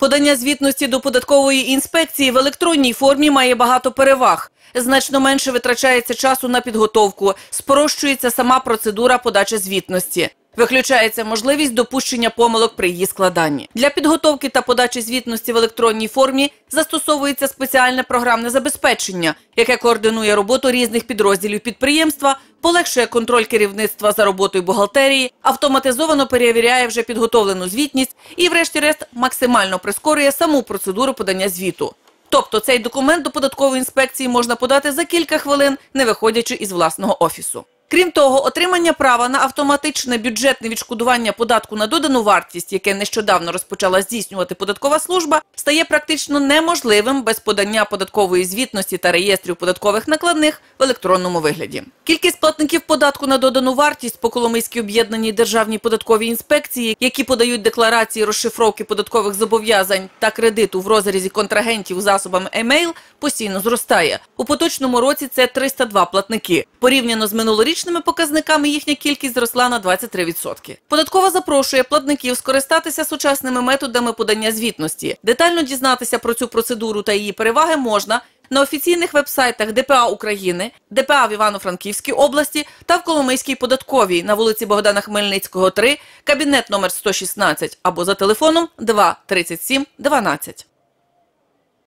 Подання звітності до податкової інспекції в електронній формі має багато переваг. Значно менше витрачається часу на підготовку, спрощується сама процедура подачі звітності. Виключається можливість допущення помилок при її складанні. Для підготовки та подачі звітності в електронній формі застосовується спеціальне програмне забезпечення, яке координує роботу різних підрозділів підприємства, полегшує контроль керівництва за роботою бухгалтерії, автоматизовано перевіряє вже підготовлену звітність і, врешті-решт, максимально прискорює саму процедуру подання звіту. Тобто цей документ до податкової інспекції можна подати за кілька хвилин, не виходячи із власного офісу. Крім того, отримання права на автоматичне бюджетне відшкодування податку на додану вартість, яке нещодавно розпочала здійснювати податкова служба, стає практично неможливим без подання податкової звітності та реєстрів податкових накладних в електронному вигляді. Кількість платників податку на додану вартість по Коломийській об'єднаній державній податковій інспекції, які подають декларації розшифровки податкових зобов'язань та кредиту в розрізі контрагентів засобами емейл, постійно зростає. У поточному році це 302 платники. Порівняно з минулорічними показниками їхня кількість зросла на 23%. Податкова запрошує платників скористатися сучасними методами подання звітності. Детально дізнатися про цю процедуру та її переваги можна на офіційних вебсайтах ДПА України, ДПА в Івано-Франківській області та в Коломийській податковій на вулиці Богдана Хмельницького, 3, кабінет номер 116 або за телефоном 2 37 12.